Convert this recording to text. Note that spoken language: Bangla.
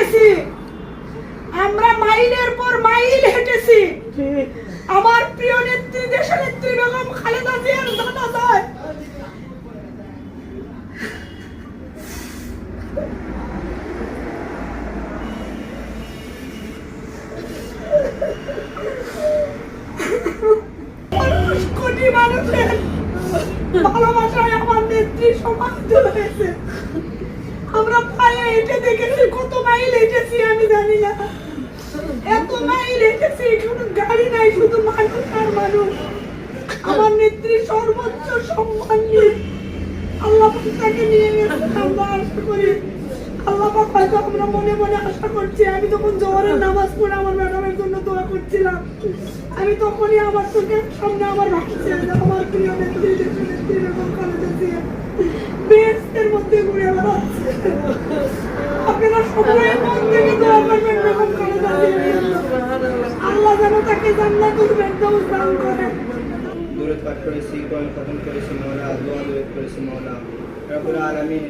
গেছি আমরা মাইলের পর মাইল হেঁটেছি। আমার প্রিয় নেত্রী দেশের নেত্রী বেগম খালেদা জিয়ার কোটি মানুষের ভালোবাসায় আমার নেত্রী আমরা পায়ে হেঁটে দেখেছি, কত মাইল হেঁটেছি আমি জানি না। এত মাইল হেঁটেছি কোনো গাড়ি নাই, শুধু মানুষ আর মানুষ। আমার নেত্রী সর্বোচ্চ সম্মান নিয়ে আল্লাহ তাকে নিয়ে গেছে, আমরা আশা করি, আল্লাহ হয়তো আমরা মনে মনে আশা করছি। আমি তখন জোহরের নামাজ পড়ে আমার ম্যাডামের জন্য দোয়া করছিলাম। আমি তখনই আমার চোখের সামনে আমার ভাবছে আমার প্রিয় নেত্রী দেশের নেত্রী বেগম খালেদা জিয়া আল্লাহ যেন তাকে জান্নাতুল ফেরদৌস দান করেন দূরে পাঠ করেছি কোরআন খতম করেছি মৌলা দোয়া দূরে করেছি আলামিন